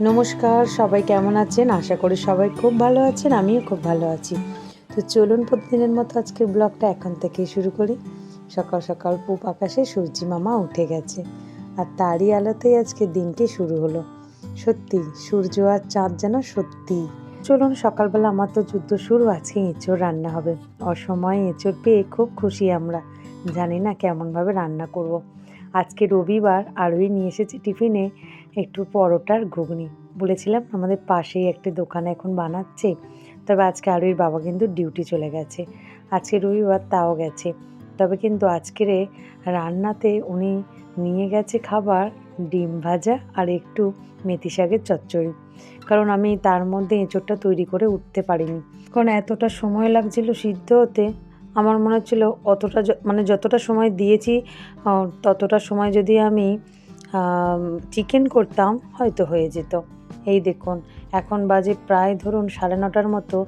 নমস্কার, সবাই কেমন আছেন? আশা করি সবাই খুব ভালো আছেন, আমিও খুব ভালো আছি। তো চলুন প্রতিদিনের মতো আজকের ব্লগটা এখন থেকেই শুরু করি। সকাল সকাল পূব আকাশে সূর্যি মামা উঠে গেছে আর তারই আলোতেই আজকে দিনটি শুরু হলো। সত্যি, সূর্য আর চাঁদ যেন সত্যি। চলুন, সকালবেলা আমার তো যুদ্ধ শুরু আজকে এঁচোড় রান্না হবে। অসময়ে এঁচোড় পেয়ে খুব খুশি আমরা। জানি না কেমনভাবে রান্না করব। আজকে রবিবার আরোই নিয়ে এসেছি টিফিনে একটু পরোটার ঘুগনি। বলেছিলাম আমাদের পাশেই একটি দোকান এখন বানাচ্ছে, তবে আজকে আরোইর বাবা কিন্তু ডিউটি চলে গেছে। আজকে রবিবার তাও গেছে। তবে কিন্তু আজকের রান্নাতে উনি নিয়ে গেছে খাবার, ডিম ভাজা আর একটু মেথি শাকের চচ্চড়ি। কারণ আমি তার মধ্যে এঁচোড়টা তৈরি করে উঠতে পারিনি। কারণ এতটা সময় লাগছিল সিদ্ধ হতে আমার মনে হচ্ছিল অতটা মানে যতটা সময় দিয়েছি ততটা সময় যদি আমি চিকেন করতাম, হয়তো হয়ে যেত। এই দেখুন, এখন বাজে প্রায় ধরুন সাড়ে নটার মতো,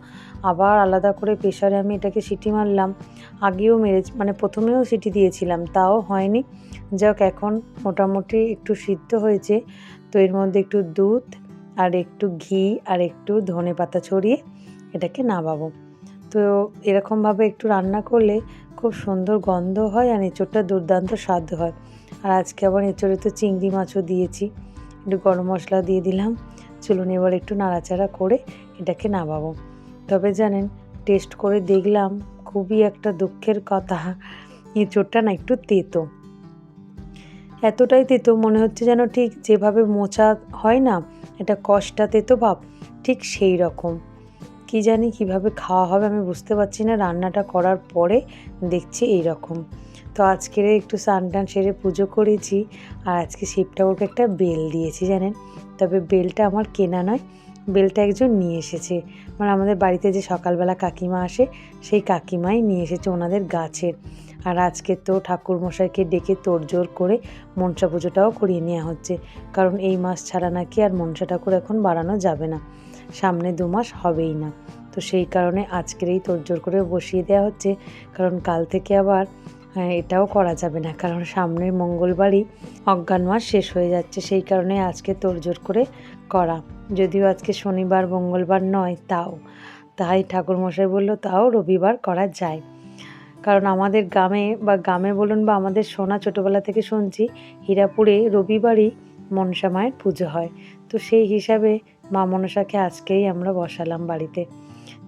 আবার আলাদা করে প্রেশারে আমি এটাকে সিটি মারলাম। আগেও মেরে মানে প্রথমেও সিটি দিয়েছিলাম, তাও হয়নি। যাক, এখন মোটামুটি একটু সিদ্ধ হয়েছে। তো এর মধ্যে একটু দুধ, আর একটু ঘি, আর একটু ধনে পাতা ছড়িয়ে এটাকে নামাবো। তো এরকমভাবে একটু রান্না করলে খুব সুন্দর গন্ধ হয় আর এঁচোড়টা দুর্দান্ত স্বাদ হয়। আর আজকে আবার এঁচোড়ে তো চিংড়ি মাছও দিয়েছি। একটু গরম মশলা দিয়ে দিলাম। চলুন এবার একটু নাড়াচাড়া করে এটাকে নামাবো। তবে জানেন, টেস্ট করে দেখলাম খুবই একটা দুঃখের কথা, এঁচোড়টা না একটু তেতো। এতটাই তেতো মনে হচ্ছে যেন ঠিক যেভাবে মোচা হয় না, এটা কষ্টা তেতো ভাব, ঠিক সেই রকম। কি জানি কীভাবে খাওয়া হবে আমি বুঝতে পারছি না। রান্নাটা করার পরে দেখছি এই রকম তো আজকের একটু স্নান টান সেরে পুজো করেছি আর আজকে শিব ঠাকুরকে একটা বেল দিয়েছি জানেন? তবে বেলটা আমার কেনা নয়, বেলটা একজন নিয়ে এসেছে। মানে আমাদের বাড়িতে যে সকালবেলা কাকিমা আসে, সেই কাকিমাই নিয়ে এসেছে ওনাদের গাছের আর আজকে তো ঠাকুর মশাইকে ডেকে তোড়জোড় করে মনসা পুজোটাও করিয়ে নেওয়া হচ্ছে। কারণ এই মাস ছাড়া নাকি আর মনসা ঠাকুর এখন বাড়ানো যাবে না। সামনে দু মাস হবেই না। তো সেই কারণে আজকের এই তোড়জোড় করে বসিয়ে দেওয়া হচ্ছে। কারণ কাল থেকে আবার হ্যাঁ, এটাও করা যাবে না। কারণ সামনের মঙ্গলবারই অজ্ঞান মাস শেষ হয়ে যাচ্ছে। সেই কারণে আজকে তোড়জোড় করে করা। যদিও আজকে শনিবার মঙ্গলবার নয় তাও। তাই ঠাকুরমশাই বলল তাও রবিবার করা যায়। কারণ আমাদের গ্রামে বা গ্রামে বলুন বা আমাদের সোনা ছোটোবেলা থেকে শুনছি হীরাপুরে রবিবারই মনসা মায়ের পুজো হয়। তো সেই হিসাবে মা মনসাকে আজকেই আমরা বসালাম বাড়িতে।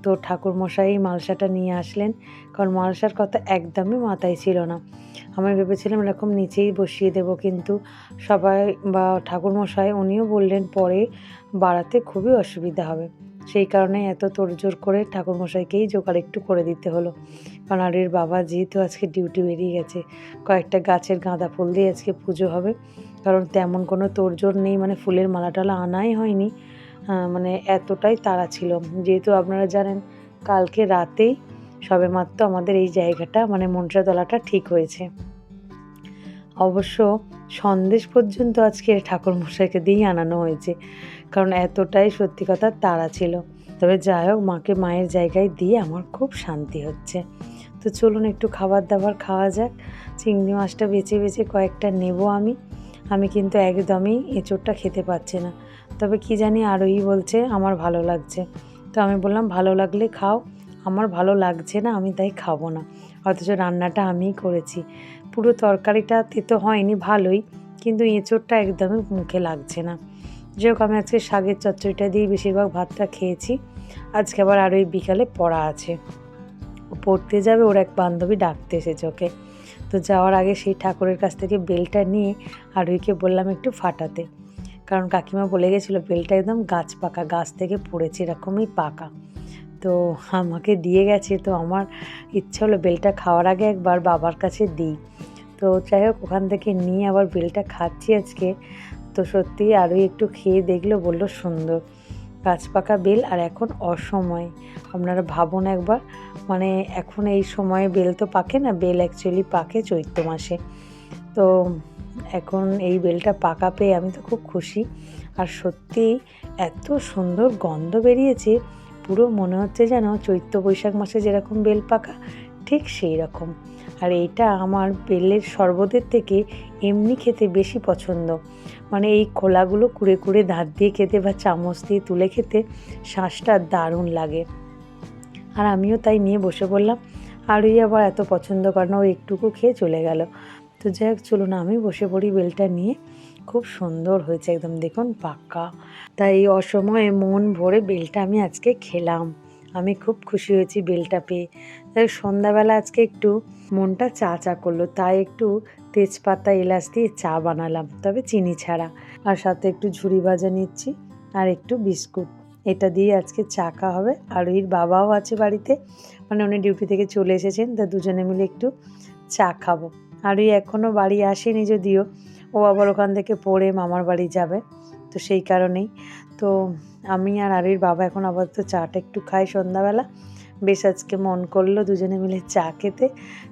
তো ঠাকুর মশাই এই মালসাটা নিয়ে আসলেন, কারণ মালসার কথা একদমই মাথায় ছিল না। আমি ভেবেছিলাম এরকম নিচেই বসিয়ে দেব, কিন্তু সবাই বা ঠাকুর মশাই উনিও বললেন পরে বাড়াতে খুবই অসুবিধা হবে। সেই কারণে এত তোড়জোড় করে ঠাকুর মশাইকেই জোগাড় একটু করে দিতে হলো। কারণ আরের বাবা যেহেতু আজকে ডিউটি বেরিয়ে গেছে, কয়েকটা গাছের গাঁদা ফুল দিয়ে আজকে পুজো হবে। কারণ তেমন কোনো তোড়জোড় নেই মানে ফুলের মালা টালা আনাই হয়নি। মানে এতটাই তাড়া ছিল। যেহেতু আপনারা জানেন, কালকে রাতেই সবেমাত্র আমাদের এই জায়গাটা মানে মনসাতলাটা ঠিক হয়েছে। অবশ্য সন্দেশ পর্যন্ত আজকে ঠাকুর মশাইকে দিয়েই আনানো হয়েছে, কারণ এতটাই সত্যি কথা তাড়া ছিল। তবে যাই হোক, মাকে মায়ের জায়গায় দিয়ে আমার খুব শান্তি হচ্ছে। তো চলুন একটু খাবার দাবার খাওয়া যাক। চিংড়ি মাছটা বেছে বেছে কয়েকটা নেব আমি। আমি কিন্তু একদমই এঁচোড়টা খেতে পাচ্ছি না। তবে কি জানি আরোই বলছে, আমার ভালো লাগছে। তো আমি বললাম, ভালো লাগলে খাও, আমার ভালো লাগছে না, আমি তাই খাব না। অথচ রান্নাটা আমিই করেছি। পুরো তরকারিটা তেতো হয়নি ভালোই, কিন্তু এঁচোড়টা একদমই মুখে লাগছে না। যাই হোক আমি আজকে শাকের চচ্চড়িটা দিয়ে বেশিরভাগ ভাতটা খেয়েছি। আজকে আবার আরও এই বিকালে পড়া আছে। পড়তে যাবে, ওর এক বান্ধবী ডাকতে এসেছে ওকে। তো যাওয়ার আগে সেই ঠাকুরের কাছ থেকে বেলটা নিয়ে আরুইকে বললাম একটু ফাটাতে। কারণ কাকিমা বলে গেছিল, বেলটা একদম গাছ পাকা, গাছ থেকে পড়েছে, এরকমই পাকা। তো আমাকে দিয়ে গেছে, তো আমার ইচ্ছা হলো বেলটা খাওয়ার আগে একবার বাবার কাছে দিই। তো যাই হোক, ওখান থেকে নিয়ে আবার বেলটা খাচ্ছি আজকে। তো সত্যি আরও একটু খেয়ে দেখল, বলল, সুন্দর। গাছ পাকা বেল আর এখন অসময়। আপনারা ভাবুন একবার মানে এখন এই সময়ে বেল তো পাকে না, বেল অ্যাকচুয়ালি পাকে চৈত্র মাসে। তো এখন এই বেলটা পাকা পেয়ে আমি তো খুব খুশি। আর সত্যি এত সুন্দর গন্ধ বেরিয়েছে, পুরো মনে হচ্ছে যেন চৈত্র বৈশাখ মাসে যেরকম বেল পাকা, ঠিক সেই রকম আর এইটা আমার বেলের শরবতের থেকে এমনি খেতে বেশি পছন্দ। মানে এই খোলাগুলো কুড়ে কুড়ে দাঁত দিয়ে খেতে বা চামচ দিয়ে তুলে খেতে শ্বাসটা দারুণ লাগে। আর আমিও তাই নিয়ে বসে পড়লাম আর ওই আবার এত পছন্দ করে না, ও একটুকু খেয়ে চলে গেল। তো যাই হোক, চলুন আমি বসে পড়ি বেলটা নিয়ে। খুব সুন্দর হয়েছে একদম, দেখুন পাকা। তাই এই অসময়ে মন ভরে বেলটা আমি আজকে খেলাম। আমি খুব খুশি হয়েছি বেলটা পেয়ে। তাই সন্ধ্যাবেলা আজকে একটু মনটা চা চা করল, তাই একটু তেজপাতা এলাচ দিয়ে চা বানালাম, তবে চিনি ছাড়া। আর সাথে একটু ঝুড়ি ভাজা নিচ্ছি আর একটু বিস্কুট। এটা দিয়ে আজকে চা খাওয়া হবে। আর ওর বাবাও আছে বাড়িতে মানে উনি ডিউটি থেকে চলে এসেছেন, তা দুজনে মিলে একটু চা খাব। আর ওই এখনও বাড়ি আসেনি যদিও, ও আবার ওখান থেকে পড়ে মামার বাড়ি যাবে, তো সেই কারণেই। তো আমি আর আরির বাবা এখন আপাতত চাটা একটু খাই সন্ধ্যাবেলা। বেশ আজকে মন করল দুজনে মিলে চা খেতে।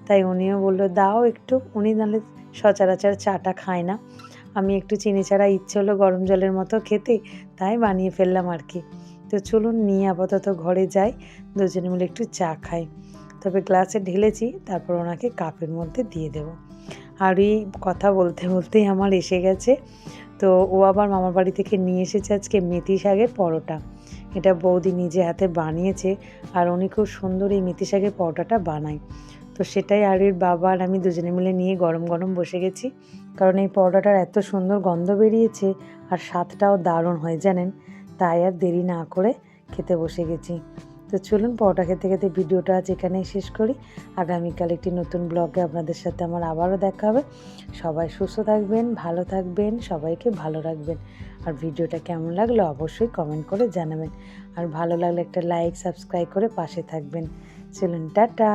তাই উনিও বলল, দাও একটু। উনি নাহলে সচরাচর চাটা খায় না। আমি একটু চিনি ছাড়া ইচ্ছে হলো গরম জলের মতো খেতে, তাই বানিয়ে ফেললাম আর কি। তো চলুন, নিয়ে আপাতত ঘরে যাই, দুজনে মিলে একটু চা খাই। তবে গ্লাসে ঢেলেছি, তারপর ওনাকে কাপের মধ্যে দিয়ে দেবো। আর এই কথা বলতে বলতেই আমার এসে গেছে। তো ও আবার মামার বাড়ি থেকে নিয়ে এসেছে আজকে মেথি শাকের পরোটা। এটা বৌদি নিজে হাতে বানিয়েছে আর উনি খুব সুন্দর এই মেথি শাকের পরোটাটা বানায়। তো সেটাই আরির বাবা আর আমি দুজনে মিলে নিয়ে গরম গরম বসে গেছি। কারণ এই পরোটাটার এত সুন্দর গন্ধ বেরিয়েছে আর স্বাদটাও দারুণ হয় জানেন। তাই আর দেরি না করে খেতে বসে গেছি। তো চলুন পরোটা খেতে খেতে ভিডিওটা আজ এখানেই শেষ করি। আগামীকাল একটি নতুন ব্লগে আপনাদের সাথে আমার আবারও দেখা হবে। সবাই সুস্থ থাকবেন, ভালো থাকবেন, সবাইকে ভালো রাখবেন। আর ভিডিওটা কেমন লাগল অবশ্যই কমেন্ট করে জানাবেন। আর ভালো লাগলে একটা লাইক সাবস্ক্রাইব করে পাশে থাকবেন। চলুন, টাটা!